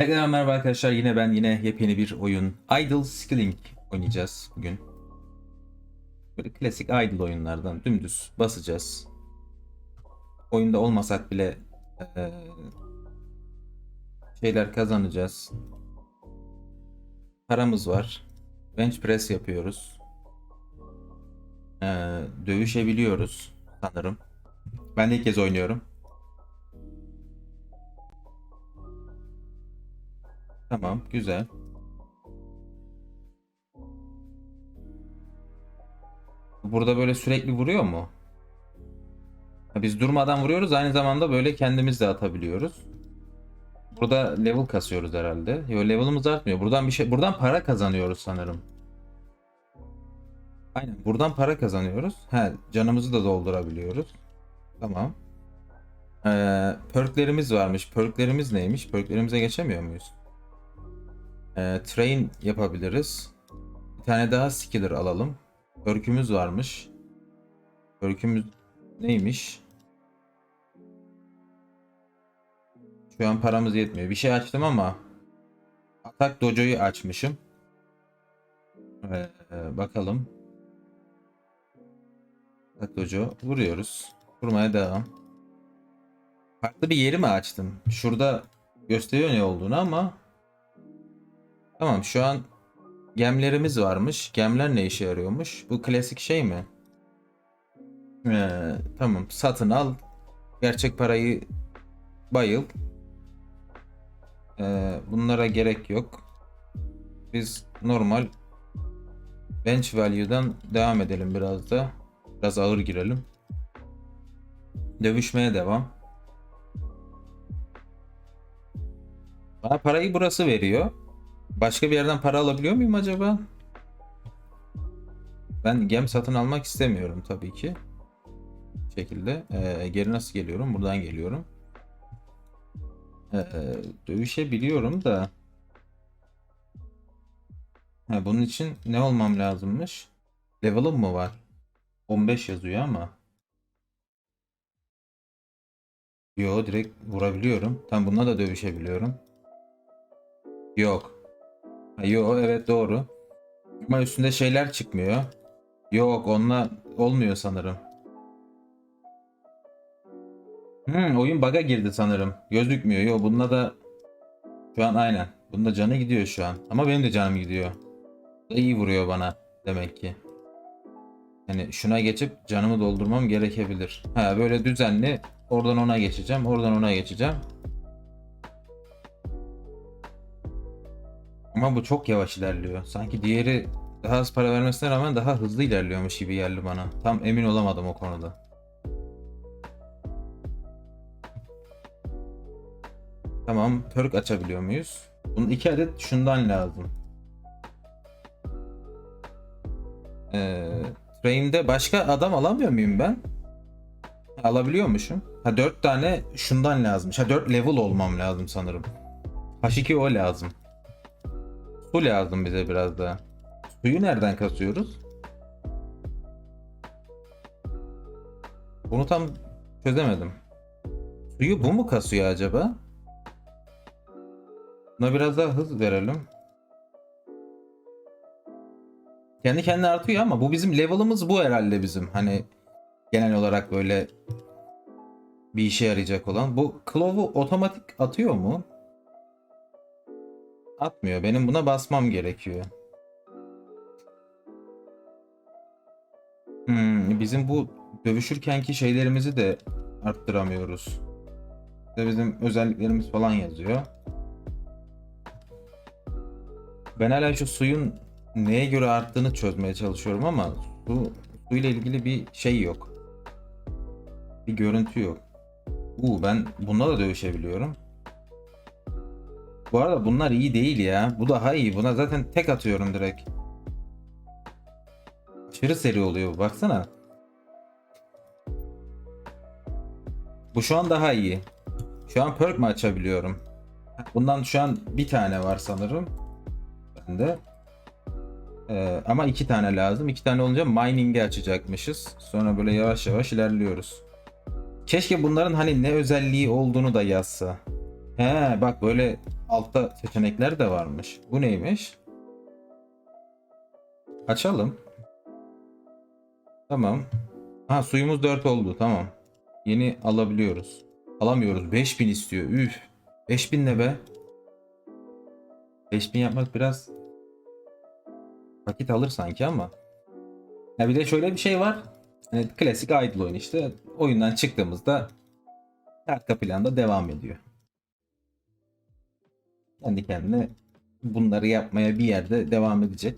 Tekrar merhaba arkadaşlar. Yine ben yine yepyeni bir oyun Idle Skilling oynayacağız bugün. Böyle klasik idle oyunlardan dümdüz basacağız. Oyunda olmasak bile eee, şeyler kazanacağız. Paramız var. Bench press yapıyoruz. Eee, dövüşebiliyoruz sanırım. Ben de ilk kez oynuyorum. Tamam, güzel. Burada böyle sürekli vuruyor mu? Biz durmadan vuruyoruz, aynı zamanda böyle kendimiz de atabiliyoruz. Burada level kasıyoruz herhalde. Yo level'ımız artmıyor. Buradan bir şey, buradan para kazanıyoruz sanırım. Aynen, buradan para kazanıyoruz. He, canımızı da doldurabiliyoruz. Tamam. Ee, perklerimiz varmış. Perklerimiz neymiş? Perklerimize geçemiyor muyuz? Ee, train yapabiliriz. Bir tane daha skiller alalım. Perkümüz varmış. Perkümüz neymiş? Şu an paramız yetmiyor. Bir şey açtım ama Atak Dojo'yu açmışım. Ee, bakalım. Atak Dojo vuruyoruz. Vurmaya devam. Farklı bir yeri mi açtım? Şurada gösteriyor ne olduğunu ama Tamam şu an gemlerimiz varmış. Gemler ne işe yarıyormuş? Bu klasik şey mi? Ee, tamam satın al. Gerçek parayı bayıl. Ee, bunlara gerek yok. Biz normal bench value'dan devam edelim biraz da. Biraz ağır girelim. Dövüşmeye devam. Bana parayı burası veriyor. Başka bir yerden para alabiliyor muyum acaba? Ben gem satın almak istemiyorum tabii ki. Bu şekilde. Ee, geri nasıl geliyorum? Buradan geliyorum. Ee, dövüşebiliyorum da. Ha, bunun için ne olmam lazımmış? Level'ım mı var? 15 yazıyor ama. Yo direkt vurabiliyorum. Tam bununla da dövüşebiliyorum. Yok. Ha, Yo evet doğru. Ama üstünde şeyler çıkmıyor. Yok onunla olmuyor sanırım. Hmm, oyun bug'a girdi sanırım. Gözükmüyor. Yo bununla da şu an aynen. Bunda canı gidiyor şu an. Ama benim de canım gidiyor. İyi vuruyor bana demek ki. Yani şuna geçip canımı doldurmam gerekebilir. Ha böyle düzenli oradan ona geçeceğim. Oradan ona geçeceğim. Ama bu çok yavaş ilerliyor. Sanki diğeri daha az para vermesine rağmen daha hızlı ilerliyormuş gibi geldi bana. Tam emin olamadım o konuda. Tamam, perk açabiliyor muyuz? Bunun iki adet şundan lazım. Ee, başka adam alamıyor muyum ben? Alabiliyormuşum. Ha 4 tane şundan lazım. Ha 4 level olmam lazım sanırım. H2 o lazım. Su lazım bize biraz daha. Suyu nereden kasıyoruz? Bunu tam çözemedim. Suyu bu mu kasıyor acaba? Buna biraz daha hız verelim. Kendi kendine artıyor ama bu bizim level'ımız bu herhalde bizim. Hani genel olarak böyle bir işe yarayacak olan. Bu Clove'u otomatik atıyor mu? Atmıyor. Benim buna basmam gerekiyor. Hmm, bizim bu dövüşürkenki şeylerimizi de arttıramıyoruz. İşte bizim özelliklerimiz falan yazıyor. Ben hala şu suyun neye göre arttığını çözmeye çalışıyorum ama su suyla ilgili bir şey yok. Bir görüntü yok. Uu, ben bununla da dövüşebiliyorum. Bu arada bunlar iyi değil ya. Bu daha iyi. Buna zaten tek atıyorum direkt. Aşırı seri oluyor bu. Baksana. Bu şu an daha iyi. Şu an perk mi açabiliyorum? Bundan şu an bir tane var sanırım. Bende. Ee, ama iki tane lazım. İki tane olunca mining'i açacakmışız. Sonra böyle yavaş yavaş ilerliyoruz. Keşke bunların hani ne özelliği olduğunu da yazsa. He bak böyle altta seçenekler de varmış. Bu neymiş? Açalım. Tamam. Ha suyumuz 4 oldu. Tamam. Yeni alabiliyoruz. Alamıyoruz. 5000 istiyor. Üf. 5000 ne be? 5000 yapmak biraz vakit alır sanki ama. Ya bir de şöyle bir şey var. Hani klasik idle oyun işte. Oyundan çıktığımızda arka planda devam ediyor. Kendi kendine bunları yapmaya bir yerde devam edecek.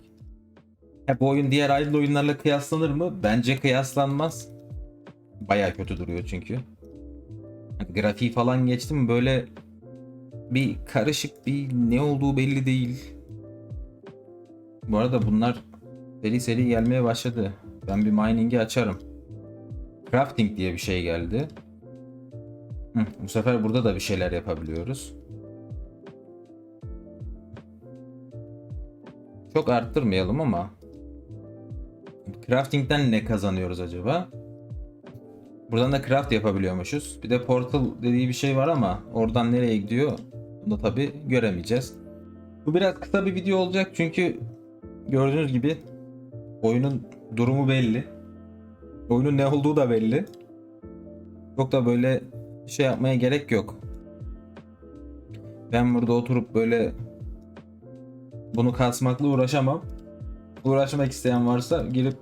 Ha, bu oyun diğer idle oyunlarla kıyaslanır mı? Bence kıyaslanmaz. Baya kötü duruyor çünkü. Grafiği falan geçtim böyle bir karışık bir ne olduğu belli değil. Bu arada bunlar seri seri gelmeye başladı. Ben bir mining'i açarım. Crafting diye bir şey geldi. Hı, bu sefer burada da bir şeyler yapabiliyoruz. Çok arttırmayalım ama Crafting'den ne kazanıyoruz acaba? Buradan da craft yapabiliyormuşuz. Bir de portal dediği bir şey var ama oradan nereye gidiyor? Bunu da tabi göremeyeceğiz. Bu biraz kısa bir video olacak çünkü gördüğünüz gibi oyunun durumu belli. Oyunun ne olduğu da belli. Çok da böyle şey yapmaya gerek yok. Ben burada oturup böyle bunu kasmakla uğraşamam. Uğraşmak isteyen varsa girip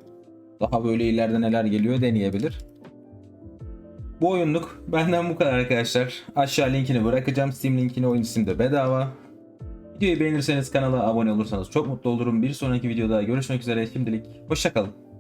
daha böyle ileride neler geliyor deneyebilir. Bu oyunluk benden bu kadar arkadaşlar. Aşağı linkini bırakacağım. Steam linkini oyun Steam'de bedava. Videoyu beğenirseniz kanala abone olursanız çok mutlu olurum. Bir sonraki videoda görüşmek üzere. Şimdilik hoşçakalın.